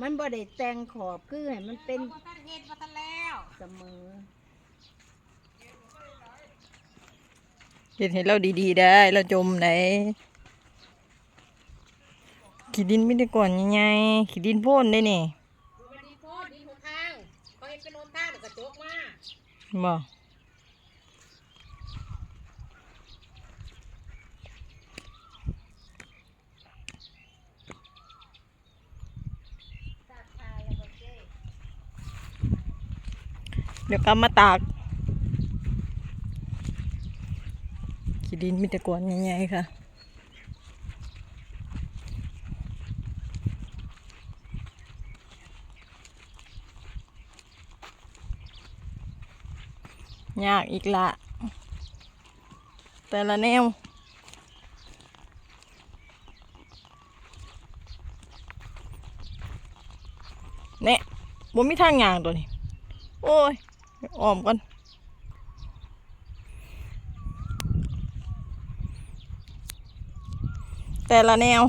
มันบ่ได้แต่งขอบคือให้มันเป็นบ่ทันเฮ็ดบ่ทันแล้วเสมอเห็นเห็นเราดีๆได้เราจมไหนขีดินไม่ได้ก่อนยังไงขีดินโพ่นได้นี่มันดีโพดดีหนทางเขาเฮ็ดเป็นหนทางแล้วก็จกมาบ่ ตากผ้าแล้วก็เจ๊ เดี๋ยวกลับมาตากขี้ดินมีแต่ก่อนยังไงค่ะยากอีกละ แต่ละแนวเนี่ยบ่มีทางยางตัวนี้ โอ้ย อ้อมก่อนแต่ละแนว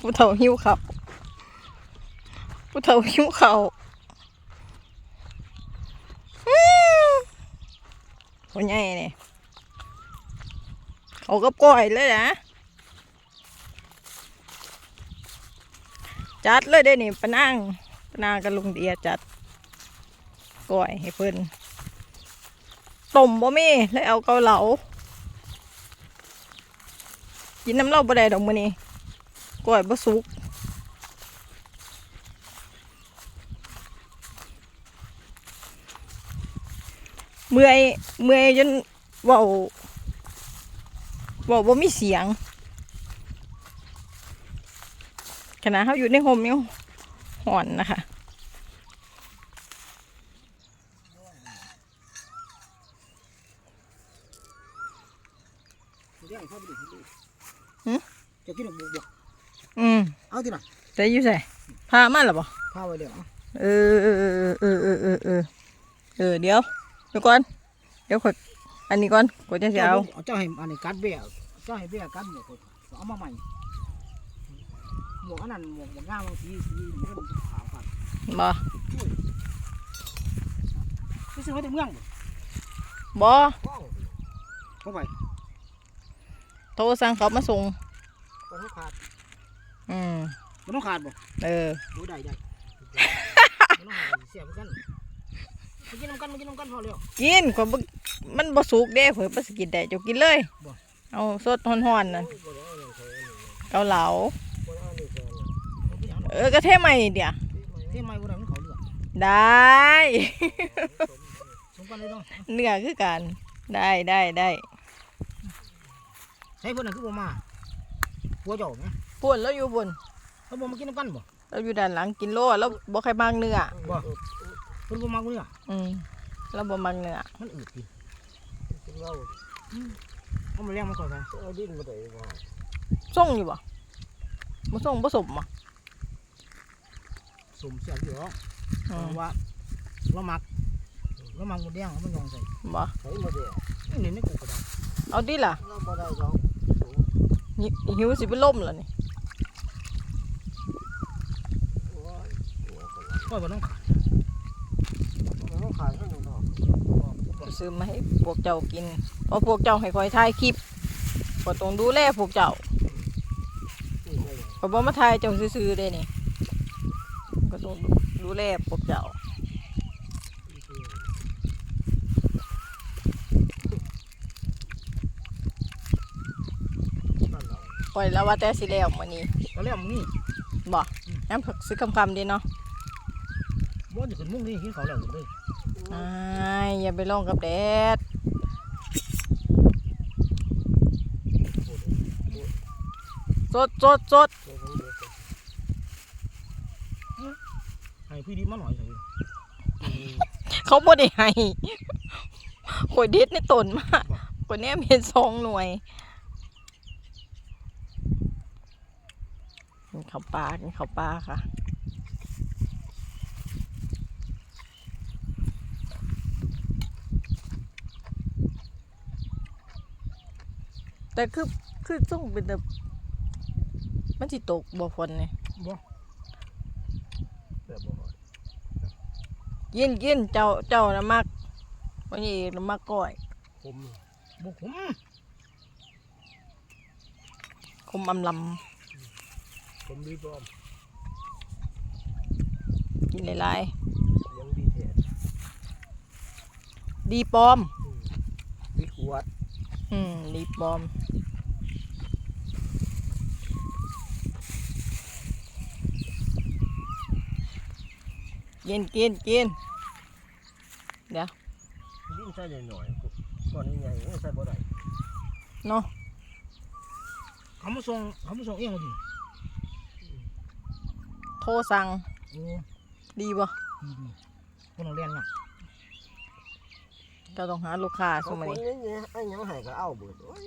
ผู้เฒ่าหิวเขาวผู้เฒ่าหิวเขาวอื้อคนใหญ่เนี่ยเขาก็ปล่อยเลยนะ จัดเลยได้นี่ปนังปนางกับลุงเดียจัดก้อยให้เพิ่นต้มบ่มีเลยเอาเกาเหลากินน้ำเหล้าบ่ได้ดอกมื้อนี้ก้อยบ่สุกเมื่อยเมื่อยจนเว้าเว้าบ่มีเสียง ขณะเขาอยู่ในโฮมยังหอนนะคะเรื่องเข้าไปดูดูหืมจะกินหมูบวกอืมเอาที่ไหนแต่อยู่ใส่พามาหรอปะพาไว้เดี๋ยวเอาเออเออเออเออเออเออเออเออเดี๋ยวเดี๋ยวก่อนเดี๋ยวขดอันนี้ก่อนกดจะสิเอาเจ้าให้อันนี้กัดเบี้ยเจ้าให้เบี้ยกัดหมวกก่อนเอามาใหม่ หมวกอันนั้นหมวกหมวกง่ามบางทีสีเหลืองขาวกันบ่ไปซื้อไว้ในเมืองบ่เข้าไปโทรสั่งเขามาส่งก็ต้องขาดอืมมันต้องขาดบ่เออดูได้ได้มันต้องขาดเสียบกันมากินน้ำกันมากินน้ำกันพอแล้วกินกว่าบ่มันบ่สุกเด้เผื่อบ่สกินได้เจ้ากินเลยบ่เอาสดฮ้อนๆน่ะเกาเหลา เออกระเทศใหม่เดี๋ยวที่ไม่บ่ได้มันเขาเลือดได้ สมกันเลยเนาะเนื้อคือกันได้ได้ได้ใช้เพื่อนนั่นคือบ่มาหัวเจ้าไหมปุ่นแล้วอยู่ปุ่นแล้วบ่มากินน้ำกันบ่เราอยู่ด้านหลังกินโลแล้วบ่ใครบางเนื้อบ่เพิ่นบ่มากูเนี่ยอืมเราบ่มักเนื้อมันอืดกินเราเอามาเลี้ยงมันก่อนไปเอาดินมาได้บ่ส่งอยู่บ่บ่ส่งบ่สมบ่ สมเสียอยู่หรอกอืมว่าเรามักเรามักหมดแดงเอามันยองใส่บ่ใส่หมดแดงนี่นี่กูก็ได้เอาดิล่ะเราบ่ได้ดอกหิหิวสิเป็นลมแล้วนี่ก็บ่ต้องขายต้องขายให้หนูดอกซื้อมาให้พวกเจ้ากินเพราะพวกเจ้าให้คอยถ่ายคลิปก็ต้องดูแลพวกเจ้าก็บ่มาถ่ายเจ้าซื่อๆเด้นี่ก็ต้อง ดูดูแลพวกเจ้าปล่อยแล้วว่าแต่สิแล้วมื้อนี้ก็แล้วมึงนี่บ่น้ำผักซื้อคำคำๆดีเนาะบ่จะขึ้นมุ้งนี่กินเขาแล้วเลยอ้ายอย่าไปลองกับแดดสดสดสด ให้ พี่ดิมาหน่อยใส่เขาบ่ได้ให้ข่อยเด็ดในต้นมากข่อยแนมเห็นสองหน่วยกินข้าวปลากินข้าวปลาค่ะแต่คือคือต้องเป็นแบบมันสิตกบ่ฝนนี่บ่แบบบ่ฮอด กินกินเจ้าเจ้านะมักวันนี้นะมักก้อยผมบ่คุ้มคมอำลผมดีพร้อมำกินหลายยังดีแท้ๆดีปลอม ดีขวด อืมดีปลอม กินกินกินเดี๋ยวดิ้นใส่หน่อยๆก่อนใหญ่ๆโอ้ใส่บ่ได้เนาะเขามาส่งเขามาส่งเองว่าดิโทรสั่งโอ้ดีบ่ดีดีคนเราเรียนเนาะก็ต้องหาลูกค้าสเขามัยคนนี้นี้ไอ้หยังให้ก็เอาเบิดโอ้ย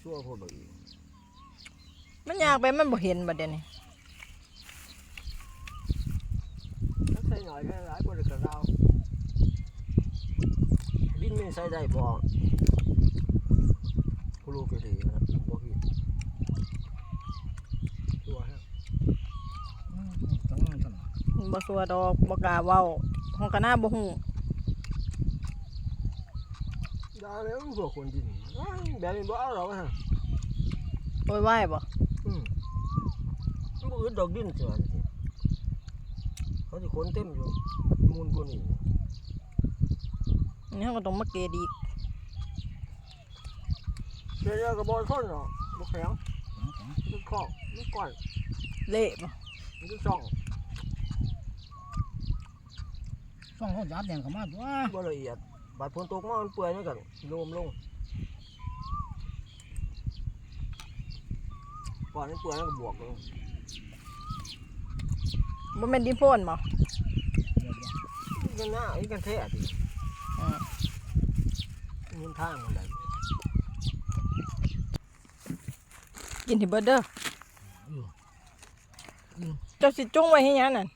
ชั่วโพดบ่อีกมันอยากไปมันบ่เห็นบัดเดี๋ยวนี้ ถ้าใส่ หน่อยก็หลายบ่ได้ก็เอาดินไม่ใส่ได้บ่กูรู้ก็ดีนะบ่ผิดตัวฮะอืมต้องนั่งกันบ่สัวดอกบ่กล้าเว้าห้องกะหน้าบ่ฮู้ด้แล้วพวกคนดินแบบนี้บ่เอาหรอกฮะโวยวายบ่อืมบ่อึดดอกดินเสือ เขาสิคนเต็มอยู่มูลกว่านี้อันนี้เราก็ต้องมาเกดอีกเดี๋ยวๆก็บ่ทนหรอกบ่แข็งมันคอกมันก้อนเละบ่มันก็ช่องช่องเขาจับแดงเข้ามาตัวบ่ละเอียดบาดฝนตกมามันเปื่อยมันก็โลมลงก่อนมันเปื่อยมันก็บวกลง บ่แม่นดินโพ่นบ่มันก็หน้าอีกกันแท้ติอืมมันทางมันได้กินให้เบิดเด้ออืมเจ้าสิจงไว้ให้หยังนั่น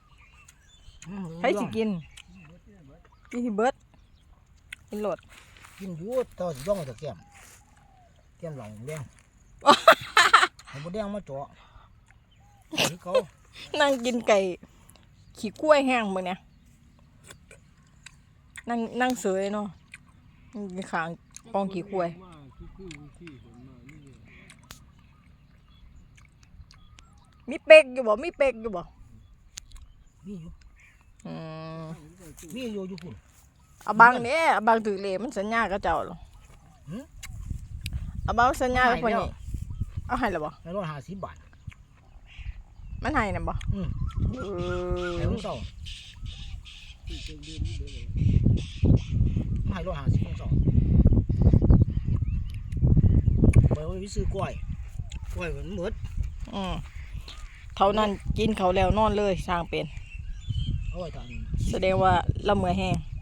อืมให้สิกิน กินให้เบิดกินโลดกินอยู่ต่อสิย่องแต่แก้มแก้มหลังแดงให้บ่แดงมาเจาะที่เขา นั่งกินไก่ ขี้กล้วยแห้งมื้อเนี่ยนั่งนั่งเสยเนาะนั่งกินข้างกองขี้กล้วยมีเป็กอยู่บ่มีเป็กอยู่บ่มีอยู่อืมมีอยู่อยู่พุ่นเอาบางเนี้ยเอาบางถือเหลมันสัญญากับเจ้าหรอหือเอาบางสัญญากับคนให้แล้วนี้เอาให้แล้วบ่ในร้อยห้าสิบบาท มันให้น่ะบ่อืม เอให้อลุงเศร้าให้ร้อยห้าสิบลุงเศร้าไปเอาไปซื้อกล้วยกล้วยมันหมดอืมเท่านั้นกินเขาวแล้วนอนเลยสร้างเป็นเอาไว้ตอนแสดงว่าละเมื่อยแห้งสอง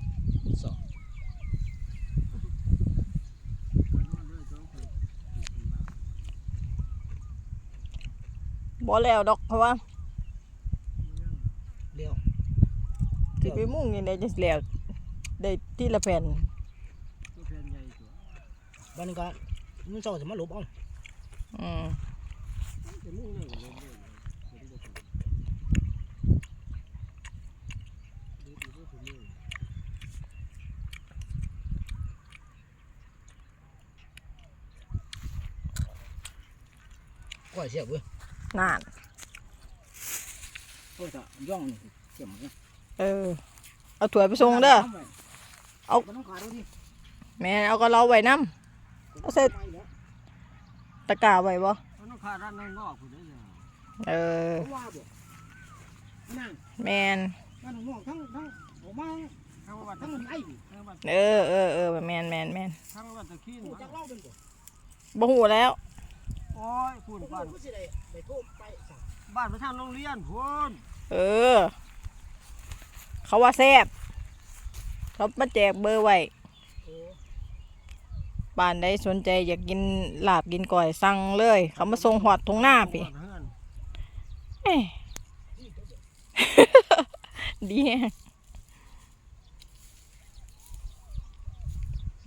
บ่แล้วดอกเพราะว่าเลี้ยวสิไปมุ่งนี่ได้จังสิแล้วได้ทีละแผ่นบ้านนี้ก็ลุงเศร้าจะมาหลบเอาอืมกล้วยเสียบเว้ย นานกล้วยจะย่องนี่เสียบเนี่ยเออ เอาถ้วยไปส่งเด้อ เอา มันต้องขาดด้วยดิแม่เอาก็เราไว้นำเอาใส่ตะกร้าไว้บ่มันต้องขาดด้านนอกพุ่นเด้อเออว่าบ่นั่งแมนนั่งน้องทั้งทั้งออกมาทางวัดทั้งมันไอ้ดิทางวัดเออเออเออแมนแมนแมนทางวัดตะขี้นกูจักเล่าเป็นบ่บ่หูแล้ว โอ้ยพุ่นผมบ้านก็สิได้ไปโทษไปสั่งบ้านไปทางโรงเรียนพุ่นเออ เขาว่าแซ่บเขามาแจกเบอร์ไว้โอ้บ้านใดสนใจอยากกินลาบกินก่อยสั่งเลย เขามาส่งหอดทงหน้าพี่บ้านเฮือนเอ้ย ดีแฮะ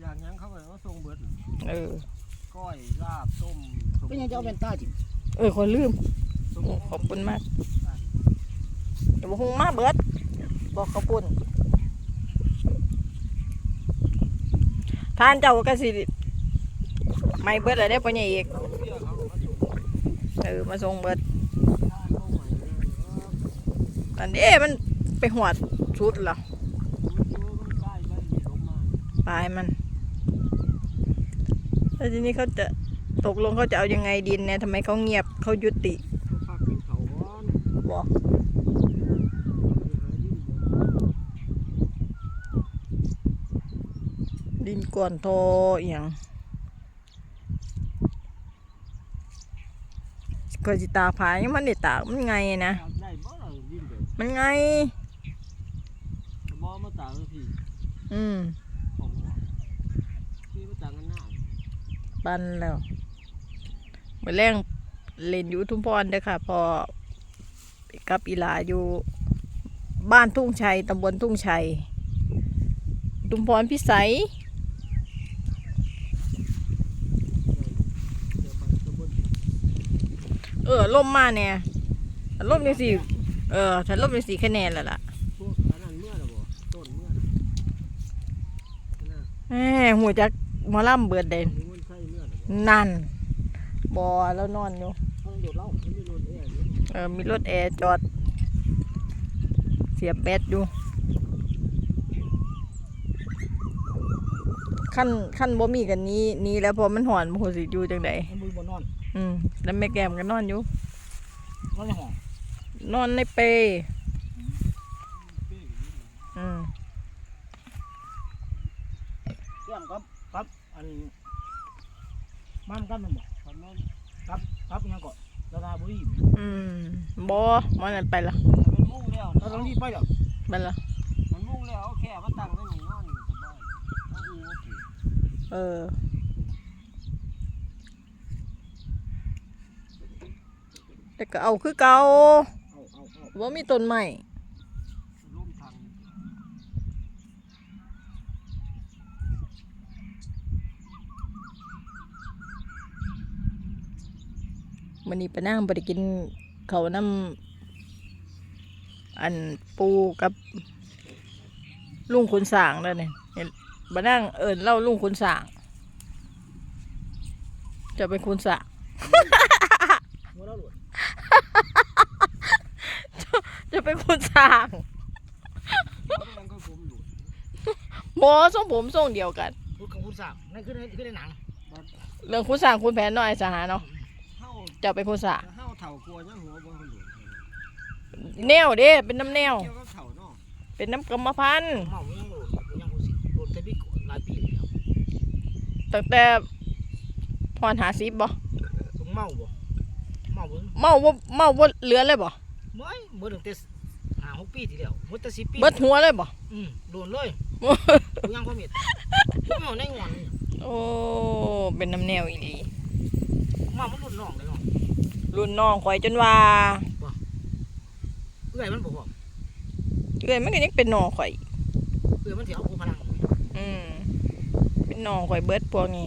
อยากหยังเขาก็เอาส่งเบิด เออเขาก้อยลาบต้ม เป็นยังจะเอาเป็นตาจิเออคนลืมโอ้ขอบคุณมากเดี๋ยวบ่หุงมาเบิด บอกขอบคุณทานเจ้าก็สิไม่เบิดอะไรได้ปะเนี่ยอีกเอาเบี้ยเขามาจุกเออมาส่งเบิดทานเข้าใหม่เลยเอออันนี้มันไปหวดชุดเหรอมันอยู่มันใกล้มันมีลมมาปลายมันแล้วทีนี้เขาจะ ตกลงเขาจะเอายังไงดินเนี่ยทำไมเขาเงียบเขายุติเขาพักกินเขาก่อนบอกไปหาดินอยู่ดินก่อนโทอหย่างก็จิตากผายังมันได้ตากมันไงนะอยากได้บ่ล่ะดินเด้อมันไงบ่มาตากเลยพี่อืมของหัวพี่มาตากกันหน้าปันแล้วเมื่อแรงเล่นอยู่ทุ่มพรเด้อค่ะพอกับอีหลาอยู่บ้านทุ่งชัยตำบลทุ่งชัยทุ่มพรพิสัยเออล่มมาเนี่ยล่มยังสี่เออถ้าล่มยังสี่คะแนนแล้วล่ะเอละบ่ต้นเมื่อน่ะแหมหัวจักมอลำเบิดเด่นมีมันใช่เมื่อละบ่นั่น บอแล้วนอนอยู่เขาเดือดเล่ามันมีรถแอร์อยู่เออมีรถแอร์จอด เสียบแบตอยู่ขั้นขั้นบ่มีกันนี้นี้แล้วพอมันหอนบ่ฮู้สิอยู่จังไดมันมือบนนอน อืมแล้วแม่แก้มก็นอนอยู่ นอนในห้องนอนในเปรอืมเตรียมครับครับอันมันกันมันบอก คันนั้นครับครับยังก่อนราคาบุรีอืมบ่มันนั่นไปละมันมุ่งแล้วเราต้องรีบไปเดี๋ยวไปละมันมุ่งแล้วเอาแค่มาตั้งไว้นี่นอนอยู่สบายเอาอูโอเคเออแต่ก็เอาคือเก่าเอาเอาเอาว่ามีต้นใหม่ ร่มทาง มันนี้ไปนั่งไปกินเขาวน้ำอันปูกับ ลุงขุนสร้างแล้วเนี่ยเห็นมานั่งเอิญเล่าลุงขุนสร้าง จะเป็นขุนสร้างหัวเราหลุดจะเป็นขุนสร้างแล้วมันก็ผมหลุดบอทรงผมทรงเดียวกันพูดกับคุณสาวนั่นคือในคือในหนัง เรื่องขุนสร้างขุนแผนน้อยสหาเนาะ เฮาจะเป็นขุนสร้างเฮาเฒ่ากลัวยังหัวบ่คนหลุดแนวเด้เป็นน้ำแนว เกี่ยวกับเฒ่าเนาะเป็นน้ำกรรมพันธุ์เมายังหลุดยังคุณสิหลุดแต่บิ๊กหลายปีแล้วตั้งแต่พรหาซิบบ่ต้องเมาบ่เมาบ่เมาบ่เมาบ่เหลือเลยบ่เมื่อยเมื่อตั้งแต่ห้าหกปีที่แล้วเมื่อแต่สิบปีเบิดหัวเลยบ่ อืมโดนเลยกูยังพ่อเม็ดกูเมาในงอนโอ้เป็นน้ำแนวอีหลีเมามันหลุดน่องเลยเนาะ รุ่นน้องข่อยจนว่าเอื้อยมันบอกว่าเอ้ยมันก็ยังเป็นน้องข่อยเอื้อยมันสิเอากูพลังอืมเป็นน้องข่อยเบิดพวกนี้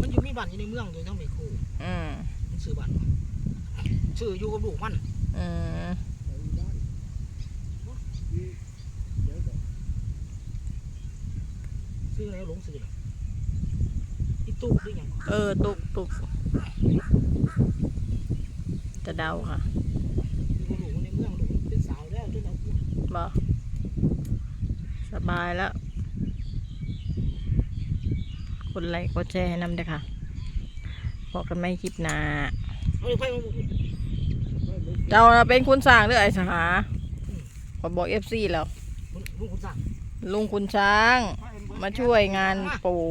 มันอยู่มีบ้านอยู่ในเมืองอยู่ทั้งเมโครอืมมันซื้อบ้านซื้ออยู่กับลูกมันอืมซื้อแล้วหลงซื้อแล้วอีตู้ซื้อหยังเออตุกตุก จะเดาค่ะอยู่กับลูกมันในเมืองลูกเป็นสาวแล้วจนเอาผัวบ่สบายแล้วกดไลค์กดแชร์ให้นำเด้อค่ะพบกันไม่คลิปหน้าเอาเลยไปมาบุกเจ้าน่ะเป็นคุณสร้างหรือไอ้สหาขอบอกเอฟซีแล้วลูกคุณสั่งลุงคุณช้าง มาช่วยงานปู่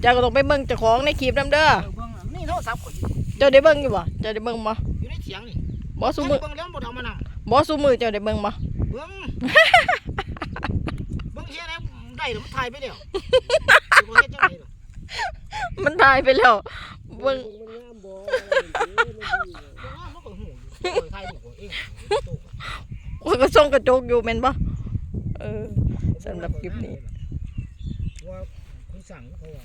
เจ้าก็ต้องไปเบิ่งเจ้าของในคลิปนำเด้อเออเบิ่ง น่ะนี่โทรศัพท์ข่อยอยู่เจ้าได้เบิ่งอยู่บ่เจ้าได้เบิ่งบ่อยู่ในเถียงนี่บ่ซุมือเบิ่งแล้วบ่ได้เอามานำบ่ซุมือเจ้าได้เบิ่งบ่เบิ่งเบิ่งเฮียแล้วได้แล้วมันถ่ายไปแล้วสิบ่เฮ็ดจังไดล่ะมันตายไปแล้วเบิ่งมันงามบ่เบิ่งว่ามันก็หูอยู่ข่อยถ่ายรูปข่อยเองตู้ข่อยข้อยก็ส่องกระจกอยู่แม่นบ่เออสำหรับคลิปนี้ว่าคุณสั่งเขาว่า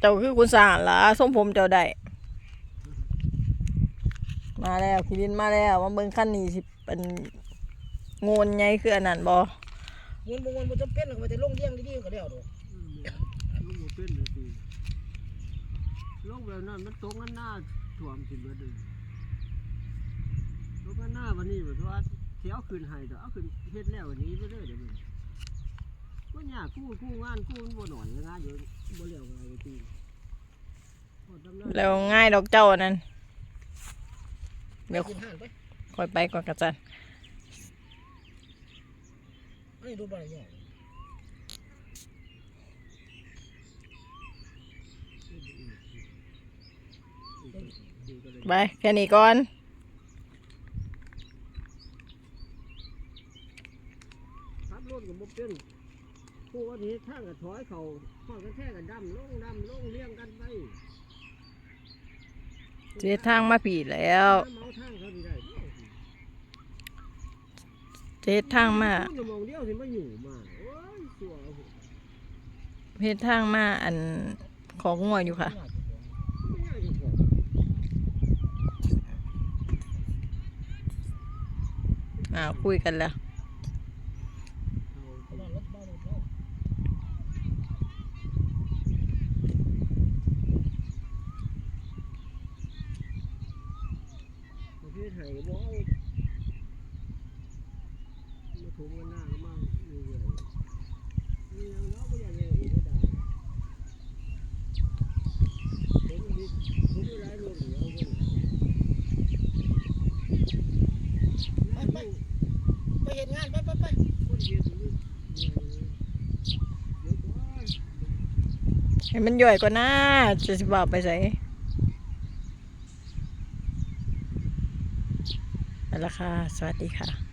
เจ้าคือคุณสารล่ะทรงผมเจ้าได้ มาแล้วคิรินมาแล้วมาเบิ่งขั้นนี้สิเป็นโงนไงคืออันนั้นบ่เงินบ่เงินบ่จำเป็นหรอกไปแต่ลงเลี้ยงดีๆก็แล้วดอกลงบ่เป็นเลยสิลงแบบนั้นมันตกกันหน้าถ่วมสิเบิดเลยตกกันหน้าวันนี้แบบว่าสิเอาคืนให้เด้อเอาคืนเฮ็ดแล้ววันนี้ไปเด้อเดี๋ยวนี้ก็ยากกู้กู้งานกู้มันบ่หน่อยงานอยู่บ่แล้วง่ายว่าติพอดำเนิน แล้วง่ายดอกเจ้าอันนั้น เดี๋ยวกินห่านไปคอยไปก่อนกระจันอันนี้ดูบ่ได้ยากไปแค่นี้ก่อนขับรถก็บ่เป็น ผู้ว่านี้ทางก็ถอยเขาข้อกันแท้กันดำลงดำลงเลี้ยงกันไปเสียทางมาผีแล้ว เมาทางเขาสิได้เสียทางมาชั่วโมงเดียวสิมาอยู่มาโอ้ยสัวเฮ็ดทางมาอันของงัวอยู่ค่ะ ไม่น่าจะพออ่าคุยกันแล้ว เอานอนรถเบารถเบา ประเภทไห้ก็บ่เอา มันหน้าก็มาเรื่อยๆนี่ยังเนาะบ่อยากให้อีกได้ผมมีผมมีหลายรถเดียวคนไปไปเฮ็ดงานไปไปไปคนเดียวนี่เดี๋ยวก่อนให้มันย่อยกว่านะจะสิบอกไปใส่ไปละค่ะ สวัสดีค่ะ